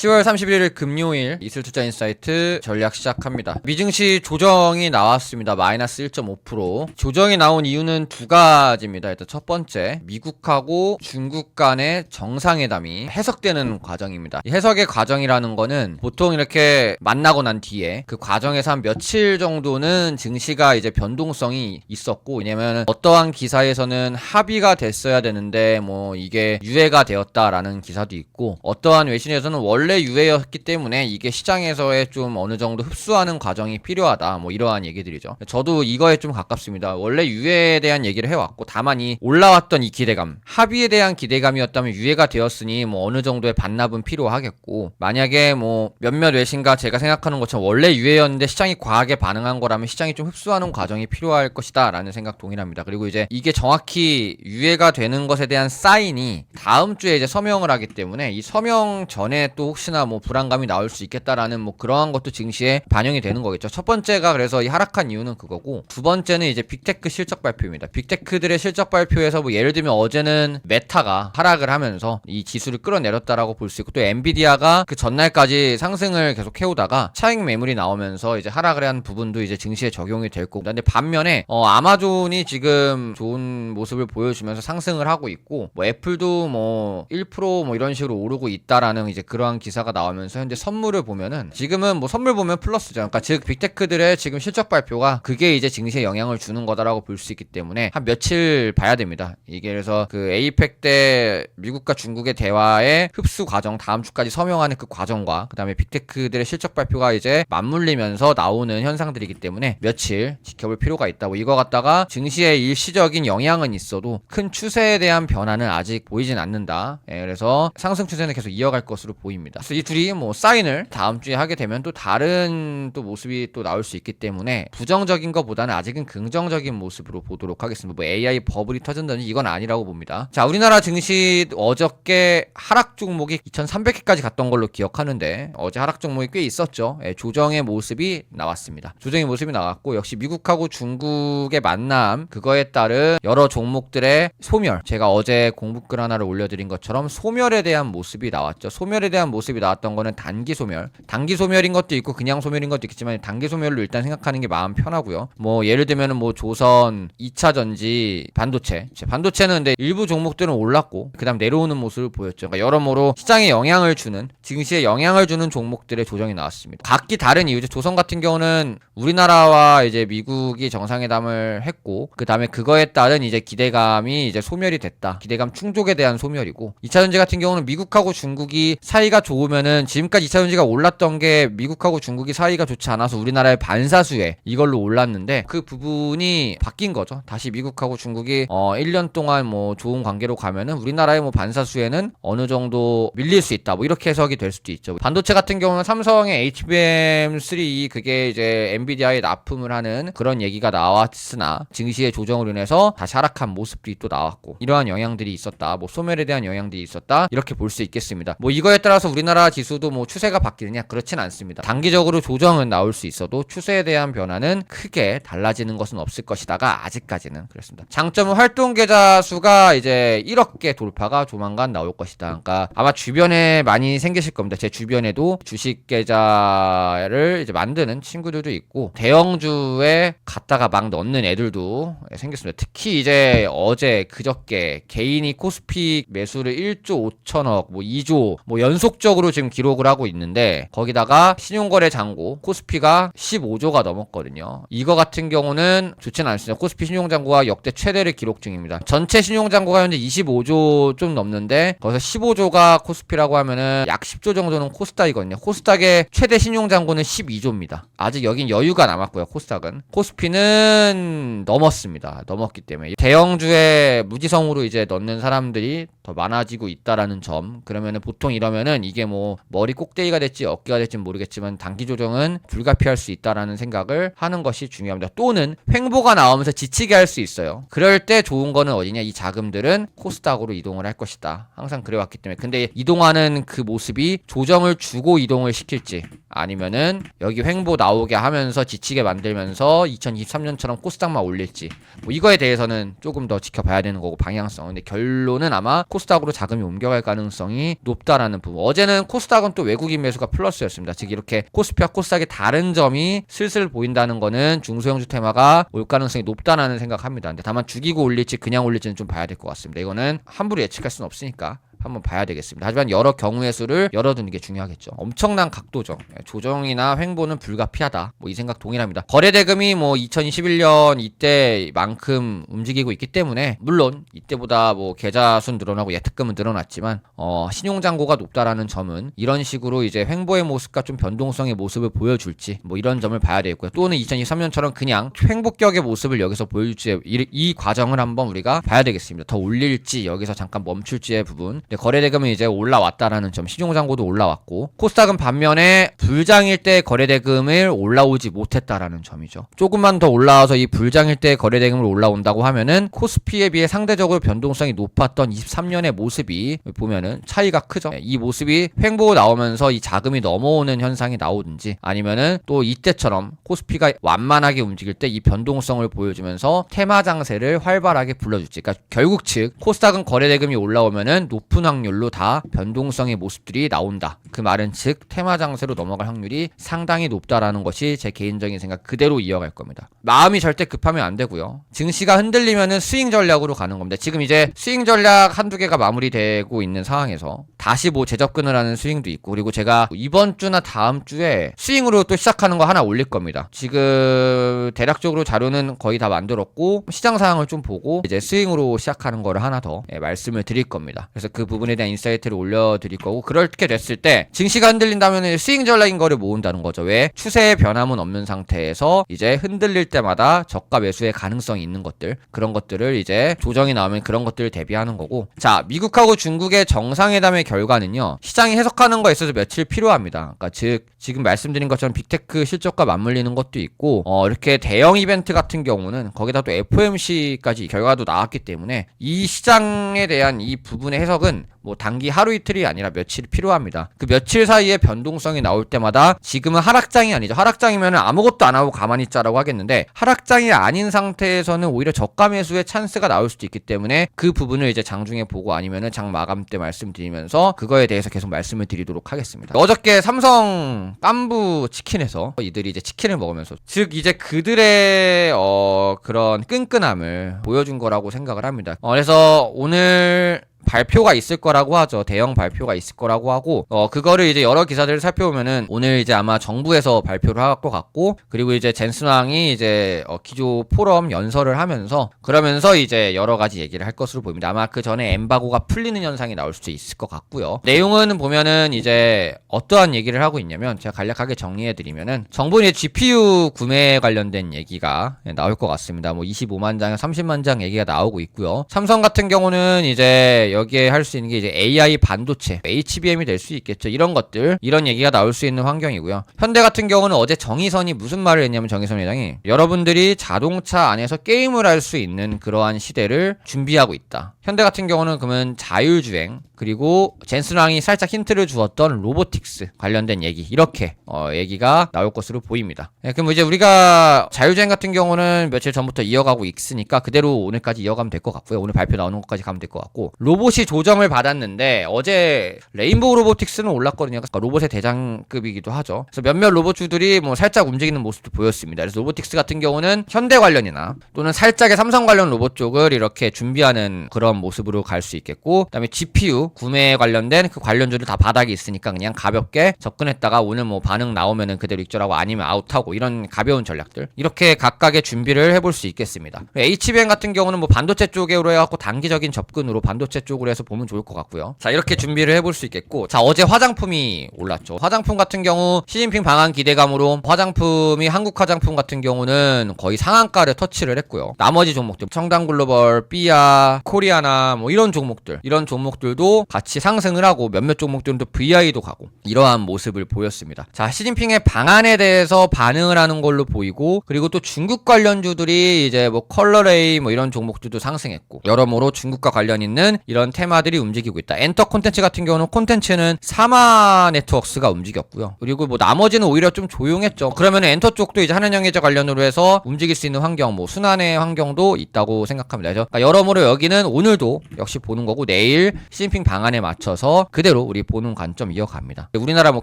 10월 31일 금요일 이슬 투자 인사이트 전략 시작합니다. 미증시 조정이 나왔습니다. 마이너스 1.5%. 조정이 나온 이유는 두 가지입니다. 일단 첫 번째, 미국하고 중국 간의 정상회담이 해석되는 과정입니다. 이 해석의 과정이라는 거는 보통 이렇게 만나고 난 뒤에 그 과정에서 한 며칠 정도는 증시가 이제 변동성이 있었고, 왜냐면 어떠한 기사에서는 합의가 됐어야 되는데 뭐 이게 유예가 되었다라는 기사도 있고, 어떠한 외신에서는 원래 유예였기 때문에 이게 시장에서의 좀 어느 정도 흡수하는 과정이 필요하다. 뭐 이러한 얘기들이죠. 저도 이거에 좀 가깝습니다. 원래 유예에 대한 얘기를 해왔고, 다만 이 올라왔던 이 기대감, 합의에 대한 기대감이었다면 유예가 되었으니 뭐 어느 정도의 반납은 필요하겠고, 만약에 뭐 몇몇 외신과 제가 생각하는 것처럼 원래 유예였는데 시장이 과하게 반응한 거라면 시장이 좀 흡수하는 과정이 필요할 것이다라는 생각 동일합니다. 그리고 이제 이게 정확히 유예가 되는 것에 대한 사인이 다음 주에 이제 서명을 하기 때문에 이 서명 전에 또 혹시나 뭐 불안감이 나올 수 있겠다라는 뭐 그러한 것도 증시에 반영이 되는 거겠죠. 첫 번째가 그래서 이 하락한 이유는 그거고 두 번째는 이제 빅테크 실적 발표입니다. 빅테크들의 실적 발표에서 뭐 예를 들면 어제는 메타가 하락을 하면서 이 지수를 끌어내렸다라고 볼 수 있고 또 엔비디아가 그 전날까지 상승을 계속 해오다가 차익 매물이 나오면서 이제 하락을 한 부분도 이제 증시에 적용이 될 거고 근데 반면에 어 아마존이 지금 좋은 모습을 보여주면서 상승을 하고 있고 뭐 애플도 뭐 1%뭐 이런 식으로 오르고 있다라는 이제 그러한 기 사가 나오면서 현재 선물을 보면은 지금은 뭐 선물 보면 플러스죠. 그러니까 즉 빅테크들의 지금 실적 발표가 그게 이제 증시에 영향을 주는 거다라고 볼 수 있기 때문에 한 며칠 봐야 됩니다. 이게 그래서 그 에이펙 때 미국과 중국의 대화의 흡수 과정 다음 주까지 서명하는 그 과정과 그다음에 빅테크들의 실적 발표가 이제 맞물리면서 나오는 현상들이기 때문에 며칠 지켜볼 필요가 있다고 이거 갖다가 증시에 일시적인 영향은 있어도 큰 추세에 대한 변화는 아직 보이진 않는다. 예, 그래서 상승 추세는 계속 이어갈 것으로 보입니다. 그래서 이 둘이 뭐 사인을 다음 주에 하게 되면 또 다른 또 모습이 또 나올 수 있기 때문에 부정적인 것보다는 아직은 긍정적인 모습으로 보도록 하겠습니다. 뭐 AI 버블이 터진다든지 이건 아니라고 봅니다. 자, 우리나라 증시 어저께 하락 종목이 2,300개까지 갔던 걸로 기억하는데 어제 하락 종목이 꽤 있었죠. 예, 조정의 모습이 나왔습니다. 조정의 모습이 나왔고 역시 미국하고 중국의 만남 그거에 따른 여러 종목들의 소멸 제가 어제 공부글 하나를 올려드린 것처럼 소멸에 대한 모습이 나왔죠. 소멸에 대한 모습 이 나왔던 거는 단기 소멸, 단기 소멸인 것도 있고 그냥 소멸인 것도 있겠지만 단기 소멸로 일단 생각하는 게 마음 편하고요. 뭐 예를 들면은 뭐 조선, 2차 전지, 반도체, 반도체는 근데 일부 종목들은 올랐고 그다음 내려오는 모습을 보였죠. 그러니까 여러모로 시장에 영향을 주는 증시에 영향을 주는 종목들의 조정이 나왔습니다. 각기 다른 이유죠. 조선 같은 경우는 우리나라와 이제 미국이 정상회담을 했고 그 다음에 그거에 따른 이제 기대감이 이제 소멸이 됐다. 기대감 충족에 대한 소멸이고 2차 전지 같은 경우는 미국하고 중국이 사이가 좋 으면은 지금까지 2차 전지가 올랐던 게 미국하고 중국이 사이가 좋지 않아서 우리나라의 반사수에 이걸로 올랐는데 그 부분이 바뀐 거죠. 다시 미국하고 중국이 어 1년 동안 뭐 좋은 관계로 가면은 우리나라의 뭐 반사수에는 어느 정도 밀릴 수 있다. 뭐 이렇게 해석이 될 수도 있죠. 반도체 같은 경우는 삼성의 HBM3 그게 이제 엔비디아에 납품을 하는 그런 얘기가 나왔으나 증시의 조정으로 인해서 다시 하락한 모습들이 또 나왔고 이러한 영향들이 있었다. 뭐 소멸에 대한 영향들이 있었다. 이렇게 볼 수 있겠습니다. 뭐 이거에 따라서 우리 나라 지수도 뭐 추세가 바뀌느냐 그렇진 않습니다. 단기적으로 조정은 나올 수 있어도 추세에 대한 변화는 크게 달라지는 것은 없을 것이다가 아직까지는 그렇습니다. 장점은 활동 계좌 수가 이제 1억 개 돌파가 조만간 나올 것이다. 그러니까 아마 주변에 많이 생기실 겁니다. 제 주변에도 주식 계좌를 이제 만드는 친구들도 있고 대형주에 갖다가 막 넣는 애들도 생겼습니다. 특히 이제 어제 그저께 개인이 코스피 매수를 1조 5천억, 뭐 2조 뭐 연속적 으로 지금 기록을 하고 있는데 거기다가 신용거래 잔고 코스피가 15조가 넘었거든요. 이거 같은 경우는 좋지는 않습니다. 코스피 신용잔고가 역대 최대를 기록 중입니다. 전체 신용잔고가 현재 25조 좀 넘는데 거기서 15조가 코스피라고 하면은 약 10조 정도는 코스닥이거든요. 코스닥의 최대 신용잔고는 12조입니다. 아직 여긴 여유가 남았고요. 코스닥은 코스피는 넘었습니다. 넘었기 때문에 대형주에 무지성으로 이제 넣는 사람들이 더 많아지고 있다라는 점. 그러면은 보통 이러면은 이게 뭐 머리 꼭대기가 될지 어깨가 될지 모르겠지만 단기 조정은 불가피할 수 있다라는 생각을 하는 것이 중요합니다. 또는 횡보가 나오면서 지치게 할 수 있어요. 그럴 때 좋은 거는 어디냐? 이 자금들은 코스닥으로 이동을 할 것이다. 항상 그래왔기 때문에. 근데 이동하는 그 모습이 조정을 주고 이동을 시킬지 아니면은 여기 횡보 나오게 하면서 지치게 만들면서 2023년처럼 코스닥만 올릴지 뭐 이거에 대해서는 조금 더 지켜봐야 되는 거고 방향성. 근데 결론은 아마 코스닥으로 자금이 옮겨갈 가능성이 높다라는 부분. 어제는 반면은 코스닥은 또 외국인 매수가 플러스였습니다. 즉 이렇게 코스피와 코스닥의 다른 점이 슬슬 보인다는 거는 중소형주 테마가 올 가능성이 높다는 생각합니다. 근데 다만 죽이고 올릴지 그냥 올릴지는 좀 봐야 될 것 같습니다. 이거는 함부로 예측할 수는 없으니까 한번 봐야 되겠습니다. 하지만 여러 경우의 수를 열어두는 게 중요하겠죠. 엄청난 각도죠. 예, 조정이나 횡보는 불가피하다. 뭐 이 생각 동일합니다. 거래 대금이 뭐 2021년 이때만큼 움직이고 있기 때문에 물론 이때보다 뭐 계좌 순 늘어나고 예탁금은 늘어났지만 어 신용 잔고가 높다라는 점은 이런 식으로 이제 횡보의 모습과 좀 변동성의 모습을 보여줄지 뭐 이런 점을 봐야 되겠고요. 또는 2023년처럼 그냥 횡보격의 모습을 여기서 보여줄지 이, 이 과정을 한번 우리가 봐야 되겠습니다. 더 올릴지 여기서 잠깐 멈출지의 부분 거래 대금은 이제 올라왔다라는 점, 신용 잔고도 올라왔고 코스닥은 반면에 불장일 때 거래 대금을 올라오지 못했다라는 점이죠. 조금만 더 올라와서 이 불장일 때 거래 대금을 올라온다고 하면은 코스피에 비해 상대적으로 변동성이 높았던 23년의 모습이 보면은 차이가 크죠. 이 모습이 횡보 나오면서 이 자금이 넘어오는 현상이 나오든지 아니면은 또 이때처럼 코스피가 완만하게 움직일 때 이 변동성을 보여주면서 테마 장세를 활발하게 불러줄지. 그러니까 결국 즉 코스닥은 거래 대금이 올라오면은 높은 높은 확률로 다 변동성의 모습들이 나온다. 그 말은 즉 테마 장세로 넘어갈 확률이 상당히 높다라는 것이 제 개인적인 생각 그대로 이어갈 겁니다. 마음이 절대 급하면 안 되고요. 증시가 흔들리면은 스윙 전략으로 가는 겁니다. 지금 이제 스윙 전략 한두 개가 마무리되고 있는 상황에서 다시 뭐 재접근을 하는 스윙도 있고 그리고 제가 이번 주나 다음 주에 스윙으로 또 시작하는 거 하나 올릴 겁니다. 지금 대략적으로 자료는 거의 다 만들었고 시장 상황을 좀 보고 이제 스윙으로 시작하는 거를 하나 더 예, 말씀을 드릴 겁니다. 그래서 그 부분에 대한 인사이트를 올려드릴 거고 그렇게 됐을 때 증시가 흔들린다면 스윙 전략인 거를 모은다는 거죠. 왜? 추세의 변함은 없는 상태에서 이제 흔들릴 때마다 저가 매수의 가능성이 있는 것들 그런 것들을 이제 조정이 나오면 그런 것들을 대비하는 거고 자 미국하고 중국의 정상회담의 결과는요 시장이 해석하는 거에 있어서 며칠 필요합니다. 그러니까 즉 지금 말씀드린 것처럼 빅테크 실적과 맞물리는 것도 있고 어 이렇게 대형 이벤트 같은 경우는 거기다 또 FOMC까지 결과도 나왔기 때문에 이 시장에 대한 이 부분의 해석은 뭐 단기 하루 이틀이 아니라 며칠이 필요합니다. 그 며칠 사이에 변동성이 나올 때마다 지금은 하락장이 아니죠. 하락장이면 아무것도 안 하고 가만히 있자라고 하겠는데 하락장이 아닌 상태에서는 오히려 저가 매수의 찬스가 나올 수도 있기 때문에 그 부분을 이제 장중에 보고 아니면은 장 마감 때 말씀드리면서 그거에 대해서 계속 말씀을 드리도록 하겠습니다. 어저께 삼성 깐부 치킨에서 이들이 이제 치킨을 먹으면서 즉 이제 그들의 어 그런 끈끈함을 보여준 거라고 생각을 합니다. 어 그래서 오늘 발표가 있을 거라고 하죠. 대형 발표가 있을 거라고 하고 어 그거를 이제 여러 기사들을 살펴보면은 오늘 이제 아마 정부에서 발표를 할 것 같고 그리고 이제 젠스왕이 이제 어 기조 포럼 연설을 하면서 그러면서 이제 여러 가지 얘기를 할 것으로 보입니다. 아마 그 전에 엠바고가 풀리는 현상이 나올 수도 있을 것 같고요. 내용은 보면은 이제 어떠한 얘기를 하고 있냐면 제가 간략하게 정리해 드리면은 이제 GPU 구매 관련된 얘기가 나올 것 같습니다. 뭐 25만 장, 30만 장 얘기가 나오고 있고요. 삼성 같은 경우는 이제 여기에 할 수 있는 게 이제 AI 반도체, HBM이 될 수 있겠죠. 이런 것들, 이런 얘기가 나올 수 있는 환경이고요. 현대 같은 경우는 어제 정의선이 무슨 말을 했냐면 정의선 회장이 여러분들이 자동차 안에서 게임을 할 수 있는 그러한 시대를 준비하고 있다. 현대 같은 경우는 그러면 자율주행 그리고 젠스랑이 살짝 힌트를 주었던 로보틱스 관련된 얘기 이렇게 어, 얘기가 나올 것으로 보입니다. 예, 그럼 이제 우리가 자율주행 같은 경우는 며칠 전부터 이어가고 있으니까 그대로 오늘까지 이어가면 될 것 같고요. 오늘 발표 나오는 것까지 가면 될 것 같고 로 봇이 조정을 받았는데 어제 레인보우 로보틱스는 올랐거든요. 그러니까 로봇의 대장급이기도 하죠. 그래서 몇몇 로봇주들이 뭐 살짝 움직이는 모습도 보였습니다. 그래서 로보틱스 같은 경우는 현대 관련이나 또는 살짝의 삼성 관련 로봇 쪽을 이렇게 준비하는 그런 모습으로 갈 수 있겠고 그다음에 GPU 구매에 관련된 그 관련주들 다 바닥에 있으니까 그냥 가볍게 접근했다가 오늘 뭐 반응 나오면은 그대로 익절하고 아니면 아웃하고 이런 가벼운 전략들 이렇게 각각의 준비를 해볼 수 있겠습니다. HBM 같은 경우는 뭐 반도체 쪽으로 해갖고 단기적인 접근으로 반도체 쪽 으로 해서 보면 좋을 것 같고요. 자 이렇게 준비를 해볼 수 있겠고 자 어제 화장품이 올랐죠. 화장품 같은 경우 시진핑 방한 기대감으로 화장품이 한국 화장품 같은 경우는 거의 상한가를 터치를 했고요. 나머지 종목들 청담 글로벌, 삐아, 코리아나 뭐 이런 종목들 이런 종목들도 같이 상승을 하고 몇몇 종목들은 또 VI도 가고 이러한 모습을 보였습니다. 자 시진핑의 방안에 대해서 반응을 하는 걸로 보이고 그리고 또 중국 관련주들이 이제 뭐 컬러레이 뭐 이런 종목들도 상승했고 여러모로 중국과 관련 있는 이런 이런 테마들이 움직이고 있다. 엔터 콘텐츠 같은 경우는 콘텐츠는 사마 네트워크스가 움직였고요. 그리고 뭐 나머지는 오히려 좀 조용했죠. 그러면 엔터 쪽도 이제 한은영예제 관련으로 해서 움직일 수 있는 환경, 뭐 순환의 환경도 있다고 생각합니다. 그러니까 여러모로 여기는 오늘도 역시 보는 거고 내일 시진핑 방안에 맞춰서 그대로 우리 보는 관점 이어갑니다. 우리나라 뭐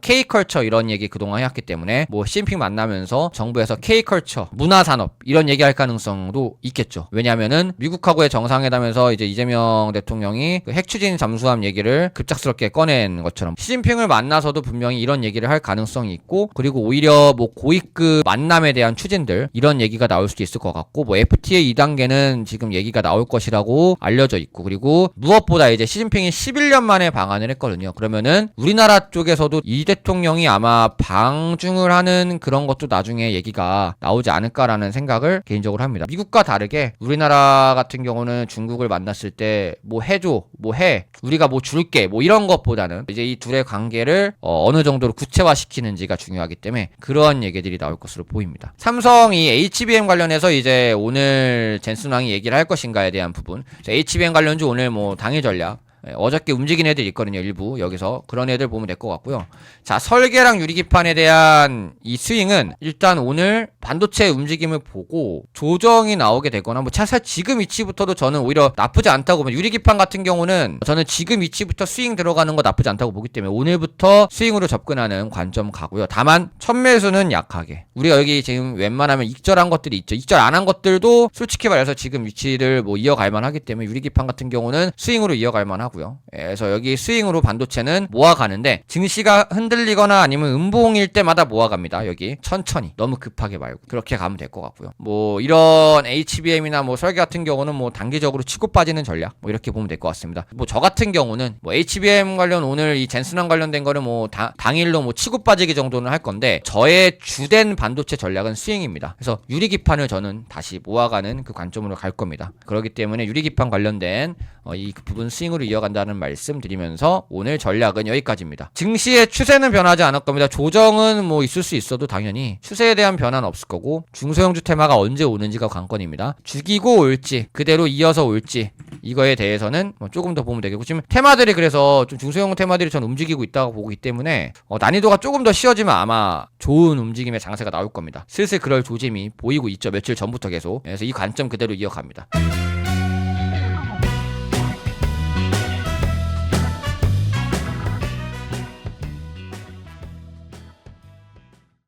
K컬처 이런 얘기 그동안 해왔기 때문에 뭐 시진핑 만나면서 정부에서 K컬처, 문화산업 이런 얘기할 가능성도 있겠죠. 왜냐하면은 미국하고의 정상회담에서 이제 이재명 대통령이 그 핵추진 잠수함 얘기를 급작스럽게 꺼낸 것처럼 시진핑을 만나서도 분명히 이런 얘기를 할 가능성이 있고 그리고 오히려 뭐 고위급 만남에 대한 추진들 이런 얘기가 나올 수도 있을 것 같고 뭐 FTA 2단계는 지금 얘기가 나올 것이라고 알려져 있고 그리고 무엇보다 이제 시진핑이 11년 만에 방한을 했거든요. 그러면은 우리나라 쪽에서도 이 대통령이 아마 방중을 하는 그런 것도 나중에 얘기가 나오지 않을까라는 생각을 개인적으로 합니다. 미국과 다르게 우리나라 같은 경우는 중국을 만났을 때 뭐 해줘, 뭐 해, 우리가 뭐 줄게, 뭐 이런 것보다는 이제 이 둘의 관계를 어, 느 정도로 구체화시키는지가 중요하기 때문에 그러한 얘기들이 나올 것으로 보입니다. 삼성이 HBM 관련해서 이제 오늘 젠슨왕이 얘기를 할 것인가에 대한 부분. HBM 관련주 오늘 뭐 당일 전략. 예, 어저께 움직인 애들 있거든요, 일부. 여기서. 그런 애들 보면 될 것 같고요. 자, 설계랑 유리기판에 대한 이 스윙은 일단 오늘 반도체 움직임을 보고 조정이 나오게 되거나 뭐 사실 지금 위치부터도 저는 오히려 나쁘지 않다고 보면 유리기판 같은 경우는 저는 지금 위치부터 스윙 들어가는 거 나쁘지 않다고 보기 때문에 오늘부터 스윙으로 접근하는 관점 가고요. 다만 천매수는 약하게. 우리가 여기 지금 웬만하면 익절한 것들이 있죠. 익절 안 한 것들도 솔직히 말해서 지금 위치를 뭐 이어갈 만하기 때문에 유리기판 같은 경우는 스윙으로 이어갈 만하고 하고요. 예, 그래서 여기 스윙으로 반도체는 모아가는데 증시가 흔들리거나 아니면 음봉일 때마다 모아갑니다. 여기 천천히 너무 급하게 말고 그렇게 가면 될 것 같고요. 뭐 이런 HBM이나 뭐 설계 같은 경우는 뭐 단기적으로 치고 빠지는 전략 뭐 이렇게 보면 될 것 같습니다. 뭐 저 같은 경우는 뭐 HBM 관련 오늘 이 젠슨왕 관련된 거는 뭐 다, 당일로 뭐 치고 빠지기 정도는 할 건데 저의 주된 반도체 전략은 스윙입니다. 그래서 유리기판을 저는 다시 모아가는 그 관점으로 갈 겁니다. 그렇기 때문에 유리기판 관련된 어, 이 부분 스윙으로 이어 간다는 말씀 드리면서 오늘 전략은 여기까지입니다. 증시의 추세는 변하지 않을 겁니다. 조정은 뭐 있을 수 있어도 당연히 추세에 대한 변화는 없을 거고 중소형주 테마가 언제 오는지가 관건입니다. 죽이고 올지 그대로 이어서 올지 이거에 대해서는 뭐 조금 더 보면 되겠고 지금 테마들이 그래서 좀 중소형 테마들이 전 움직이고 있다고 보기 때문에 어, 난이도가 조금 더 쉬워지면 아마 좋은 움직임의 장세가 나올 겁니다. 슬슬 그럴 조짐이 보이고 있죠. 며칠 전부터 계속. 그래서 이 관점 그대로 이어갑니다.